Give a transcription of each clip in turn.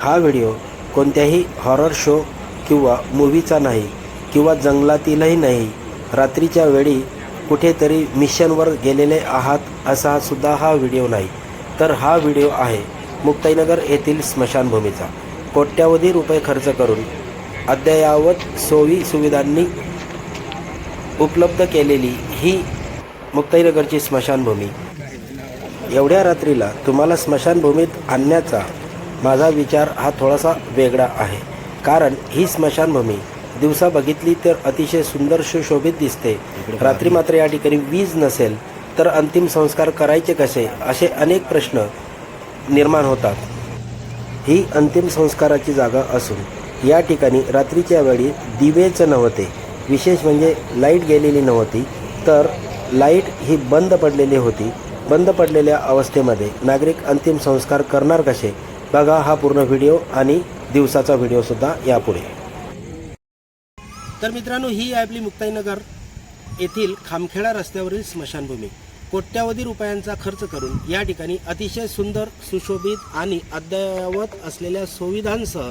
हा व्हिडिओ कोणत्याही horror show किंवा मूव्हीचा नाही किंवा जंगलातीलही नाही. रात्रीच्या वेळी कुठेतरी मिशनवर गेलेले आहात असा सुद्धा हा व्हिडिओ नाही. तर हा व्हिडिओ आहे मुक्ताईनगर येथील स्मशानभूमीचा. कोट्यावधी रुपये खर्च करून अद्ययावत सोयी सुविधांनी उपलब्ध केलेली ही मुक्ताईनगरची स्मशानभूमी. एवढ्या रात्रीला तुम्हाला स्मशानभूमीत आणण्याचा माझा विचार हा थोडासा वेगळा आहे. कारण ही स्मशानभूमी दिवसा बघितली तर अतिशय सुंदर सुशोभित दिसते. रात्री मात्र या ठिकाणी वीज नसेल तर अंतिम संस्कार करायचे कसे? असे अनेक प्रश्न निर्माण होतात. ही अंतिम संस्काराची जागा असून या ठिकाणी रात्रीच्या वेळी दिवेच नव्हते. विशेष म्हणजे लाइट गेलेली नव्हती. तर लाइट ही बंद पडलेली होती. बंद पडलेल्या अवस्थेमध्ये नागरिक अंतिम संस्कार करणार कसे? बघा हा पूर्ण व्हिडिओ आणि दिवसाचा व्हिडिओसुद्धा यापुढे. तर मित्रांनो ही आपली मुक्ताईनगर येथील खामखेडा रस्त्यावरील स्मशानभूमी. कोट्यावधी रुपयांचा खर्च करून या ठिकाणी अतिशय सुंदर सुशोभित आणि अद्ययावत असलेल्या सुविधांसह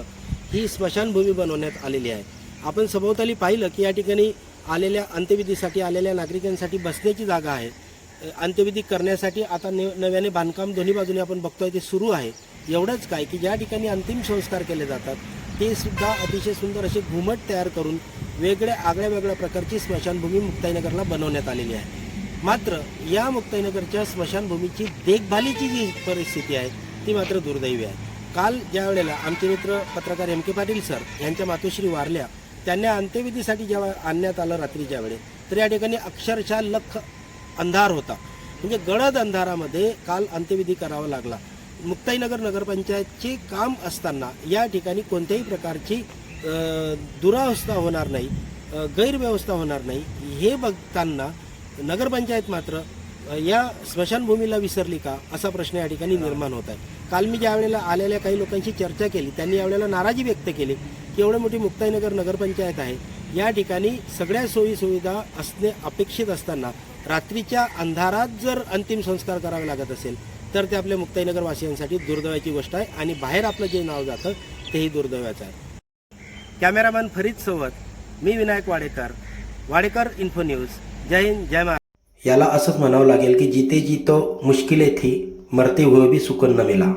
ही स्मशानभूमी बनवण्यात आलेली आहे. आपण सभोवताली पाहिलं की या ठिकाणी आलेल्या अंत्यविधीसाठी आलेल्या नागरिकांसाठी बसण्याची जागा आहे. अंत्यविधी करण्यासाठी आता न नव्याने बांधकाम दोन्ही बाजूने आपण बघतोय ते सुरू आहे. एवढंच काय की ज्या ठिकाणी अंतिम संस्कार केले जातात ते सुद्धा अतिशय सुंदर असे घुमट तयार करून वेगळ्या आगळ्या वेगळ्या प्रकारची स्मशानभूमी मुक्ताईनगरला बनवण्यात आलेली आहे. मात्र या मुक्ताईनगरच्या स्मशानभूमीची देखभालीची जी परिस्थिती आहे ती मात्र दुर्दैवी आहे. काल ज्या वेळेला आमचे मित्र पत्रकार एम के पाटील सर यांच्या मातोश्री वारल्या त्यांना अंत्यविधीसाठी जेव्हा आणण्यात आलं रात्रीच्या वेळेस तर या ठिकाणी अक्षरशः लख अंधार होता. म्हणजे गडद अंधारामध्ये काल अंत्यविधी करावा लागला. मुक्ताईनगर नगरपंचायतचे काम असताना या ठिकाणी कोणत्याही प्रकारची दुरावस्था होणार नाही गैरव्यवस्था होणार नाही. हे बघताना नगरपंचायत मात्र या स्मशानभूमीला विसरली का असा प्रश्न या ठिकाणी निर्माण होत आहे. काल मी ज्या वेळेला आलेल्या काही लोकांशी चर्चा केली त्यांनी यावेळेला नाराजी व्यक्त केली की एवढं मोठी मुक्ताईनगर नगरपंचायत आहे. या ठिकाणी सगळ्या सोयीसुविधा असणे अपेक्षित असताना रात्रीच्या अंधारात जर अंतिम संस्कार करावे लागत असेल तर ते आपल्या मुक्ताईनगर वासियांसाठी दुर्दैवाची गोष्ट आहे आणि बाहेर आपलं जे नाव जातं तेही दुर्दैवाचं आहे. कॅमेरामॅन फरीद सोबत मी विनायक वाडेकर वाडेकर इन्फो न्यूज. जय हिंद जय महाराज याला असंच म्हणावं लागेल की जिथे जितो मुश्किले थी मरते हुए भी सुकन न मिला.